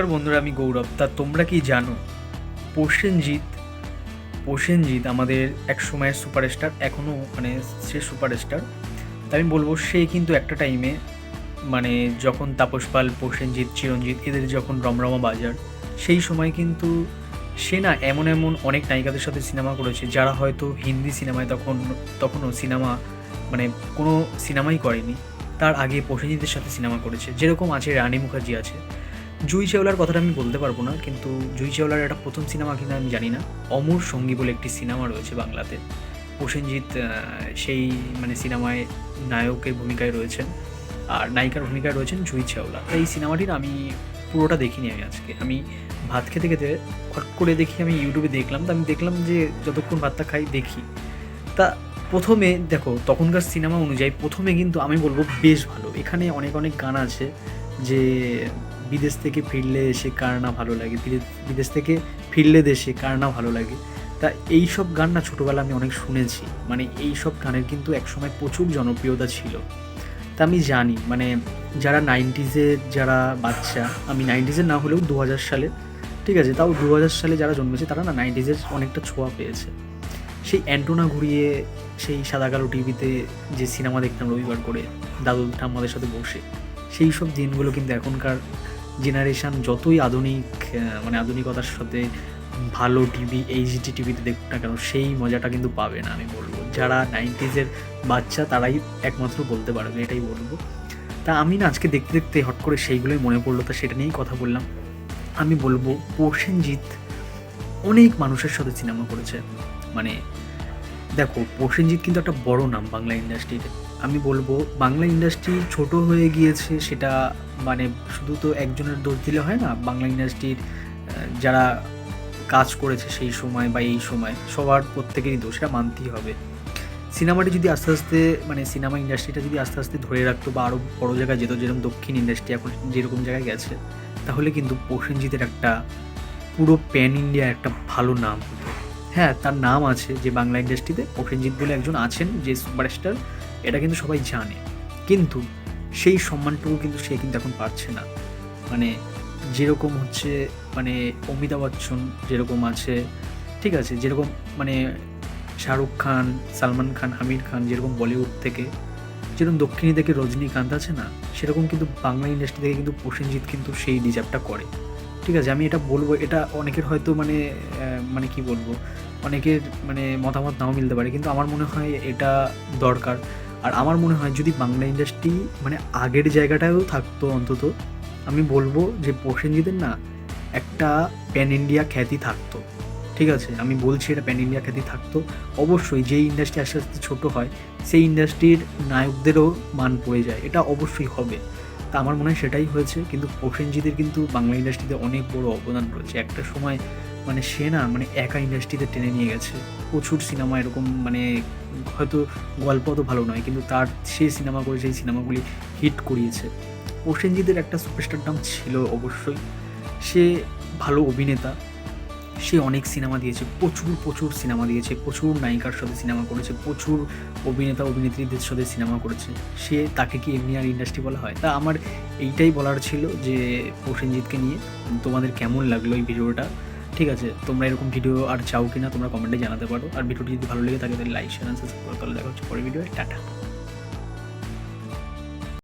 নমস্কার বন্ধুরা, আমি গৌরব। তা তোমরা কি জানো? প্রসেনজিৎ প্রসেনজিৎ আমাদের এক সময়ের সুপারস্টার, এখনও মানে সে সুপারস্টার। তা আমি বলব, সে কিন্তু একটা টাইমে মানে যখন তাপস পাল, প্রসেনজিৎ চিরঞ্জিত এদের যখন রমরমা বাজার, সেই সময় কিন্তু সে না এমন এমন অনেক নায়িকাদের সাথে সিনেমা করেছে, যারা হয়তো হিন্দি সিনেমায় তখন, তখনও সিনেমা মানে কোনো সিনেমাই করেনি। তার আগে প্রসেনজিতের সাথে সিনেমা করেছে। যেরকম আছে রানী মুখার্জি আছে। জুই চাওলার কথাটা আমি বলতে পারব না, কিন্তু জুই চাওলার একটা প্রথম সিনেমা কিনা আমি জানি না। অমর সঙ্গী বলে একটি সিনেমা রয়েছে বাংলাতে। প্রসেনজিৎ সেই মানে সিনেমায় নায়কের ভূমিকায় রয়েছেন আর নায়িকার ভূমিকায় রয়েছেন জুই চাওলা এই সিনেমাটির আমি পুরোটা দেখিনি আমি আজকে। আমি ভাত খেতে খেতে হট করে দেখি, আমি ইউটিউবে দেখলাম। তো আমি দেখলাম যে যতক্ষণ ভাতটা খাই, দেখি। তা প্রথমে দেখো, তখনকার সিনেমা অনুযায়ী প্রথমে কিন্তু আমি বলব বেশ ভালো। এখানে অনেক অনেক গান আছে যে বিদেশ থেকে ফিরলে এসে কার না ভালো লাগে বিদেশ থেকে ফিরলে দেশে কার না ভালো লাগে। তা এই সব গান না ছোটোবেলা আমি অনেক শুনেছি। মানে এই সব গানের কিন্তু একসময় প্রচুর জনপ্রিয়তা ছিল। তা আমি জানি মানে যারা নাইনটিজের যারা বাচ্চা, আমি নাইনটিজের না হলেও দু হাজার সালে, ঠিক আছে, তাও দু হাজার সালে যারা জন্মেছে তারা না নাইনটিজের অনেকটা ছোঁয়া পেয়েছে। সেই অ্যান্টোনা ঘুরিয়ে সেই সাদা কালো টিভিতে যে সিনেমা দেখতাম রবিবার করে, দাদু ঠাম্মাদের সাথে বসে, সেই সব দিনগুলো কিন্তু এখনকার জেনারেশান যতই আধুনিক মানে আধুনিকতার সাথে ভালো টিভি এইচডি টিভিতে দেখুক না কেন, সেই মজাটা কিন্তু পাবে না, আমি বলব। যারা নাইনটিজের বাচ্চা, তারাই একমাত্র বলতে পারবে, এটাই বলব। তা আমি না আজকে দেখতে দেখতে হট করে সেইগুলোই মনে পড়ল, তা সেটা নিয়েই কথা বললাম। আমি বলব প্রসেনজিৎ অনেক মানুষের সাথে সিনেমা করেছে। মানে দেখো, প্রসেনজিৎ কিন্তু একটা বড় নাম বাংলা ইন্ডাস্ট্রিতে আমি বলব, বাংলা ইন্ডাস্ট্রি ছোট হয়ে গিয়েছে সেটা মানে শুধু তো একজনের দোষ দিলে হয় না, বাংলা ইন্ডাস্ট্রির যারা কাজ করেছে সেই সময় বা এই সময়, সবার প্রত্যেকেরই দোষ এটা মানতেই হবে। সিনেমাটি যদি আস্তে আস্তে মানে সিনেমা ইন্ডাস্ট্রিটা যদি আস্তে আস্তে ধরে রাখতো বা আরও বড় জায়গায় যেত, যেরকম দক্ষিণ ইন্ডাস্ট্রি এখন যেরকম জায়গায় গেছে, তাহলে কিন্তু প্রসেনজিতের একটা পুরো প্যান ইন্ডিয়া একটা ভালো নাম। হ্যাঁ তার নাম আছে যে বাংলা ইন্ডাস্ট্রিতে প্রসেনজিৎ বলে একজন আছেন যে সুপারস্টার এটা কিন্তু সবাই জানে। কিন্তু সেই সম্মানটুকু কিন্তু সে কিন্তু এখন পাচ্ছে না। মানে যেরকম হচ্ছে মানে অমিতাভ বচ্চন যেরকম আছে, ঠিক আছে, যেরকম মানে শাহরুখ খান, সালমান খান, আমির খান যেরকম বলিউড থেকে, যেরকম দক্ষিণী থেকে রজনীকান্ত আছে না, সেরকম কিন্তু বাংলা ইন্ডাস্ট্রি থেকে কিন্তু প্রসেনজিৎ কিন্তু সেই ডিজার্ভটা করে। ঠিক আছে, আমি এটা বলব, এটা অনেকের হয়তো মানে মানে কি বলব, অনেকের মানে মতামত নাও মিলতে পারে, কিন্তু আমার মনে হয় এটা দরকার। আর আমার মনে হয় যদি বাংলা ইন্ডাস্ট্রি মানে আগের জায়গাটাও থাকতো অন্তত, আমি বলব যে প্রসেনজিতের না একটা প্যান ইন্ডিয়া খ্যাতি থাকতো। ঠিক আছে, আমি বলছি এটা প্যান ইন্ডিয়া খ্যাতি থাকতো। অবশ্যই যেই ইন্ডাস্ট্রি আস্তে আস্তে ছোটো হয়, সেই ইন্ডাস্ট্রির নায়কদেরও মান পড়ে যায়, এটা অবশ্যই হবে। তা আমার মনে হয় সেটাই হয়েছে। কিন্তু প্রসেনজিতের কিন্তু বাংলা ইন্ডাস্ট্রিতে অনেক বড় অবদান রয়েছে। একটা সময় মানে সে না মানে একা ইন্ডাস্ট্রিতে টেনে নিয়ে গেছে। প্রচুর সিনেমা এরকম মানে হয়তো গল্প অত ভালো নয়, কিন্তু তার সে সিনেমা করে সেই সিনেমাগুলি হিট করিয়েছে। প্রসেনজিতের একটা সুপারস্টার নাম ছিল অবশ্যই। সে ভালো অভিনেতা। সে অনেক সিনেমা দিয়েছে, প্রচুর প্রচুর সিনেমা দিয়েছে, প্রচুর নায়িকার সাথে সিনেমা করেছে, প্রচুর অভিনেতা, অভিনেত্রীদের সাথে সিনেমা করেছে। সে তাকে কি এমনি আর ইন্ডাস্ট্রি বলা হয়? তা আমার এইটাই বলার ছিল যে প্রসেনজিৎকে নিয়ে, তোমাদের কেমন লাগল এই ভিডিওটা? ঠিক আছে, তোমরা এরকম ভিডিও আর চাও কিনা তোমরা কমেন্টে জানাতে পারো। আর ভিডিওটি যদি ভালো লেগে থাকে তাহলে লাইক শেয়ার সাবস্ক্রাইব করো তাহলে দেখা হচ্ছে পরের ভিডিও টাটা।